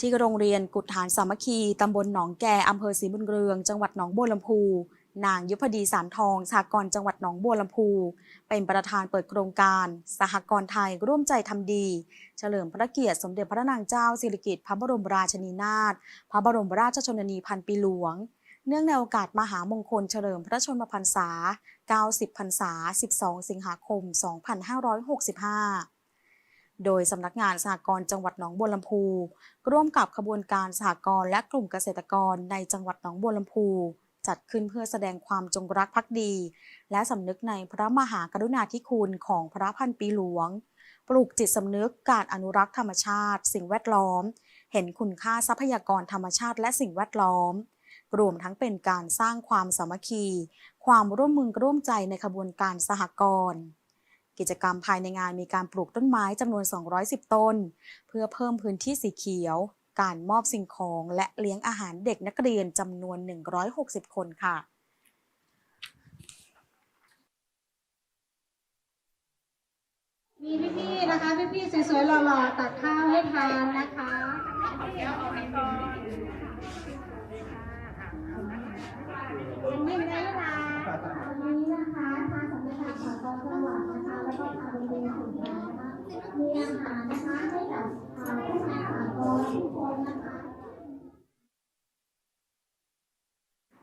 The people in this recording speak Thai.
ที่โรงเรียนกุฏฐานสามัคคี ตำบลหนองแกอำเภอศรีบุญเรือง จังหวัดหนองบัวลำพู นางยุพดีสารทองสหกรณ์จังหวัดหนองบัวลำพู เป็นประธานเปิดโครงการ สหกรณ์ไทยร่วมใจทำดี เฉลิมพระเกียรติสมเด็จพระนางเจ้าสิริกิติ์พระบรมราชินีนาถ พระบรมราชชนนีพันปีหลวง เนื่องในโอกาสมหามงคลเฉลิมพระชนมพรรษา 90 พรรษา 12 สิงหาคม 2565 โดยสำนักงานสหกรณ์จังหวัดหนองบัวลำพู ร่วมกับขบวนการสหกรณ์และกลุ่มเกษตรกรในจังหวัดหนองบัวลำพู จัดขึ้นเพื่อแสดงความจงรักภักดี และสำนึกในพระมหากรุณาธิคุณของพระพันปีหลวง ปลูกจิตสำนึกการอนุรักษ์ธรรมชาติ สิ่งแวดล้อม เห็นคุณค่าทรัพยากรธรรมชาติและสิ่งแวดล้อมรวมทั้งเป็นการสร้างความสามัคคี ความร่วมมือร่วมใจในขบวนการสหกรณ์ กิจกรรมภายในงานมีการปลูกต้นไม้จำนวน 210 ต้น เพื่อเพิ่มพื้นที่สีเขียว การมอบสิ่งของและเลี้ยงอาหารเด็กนักเรียนจำนวน 160 คนค่ะมีพี่ๆนะคะพี่ๆสวยๆหล่อๆตักข้าวให้ทาน Amen.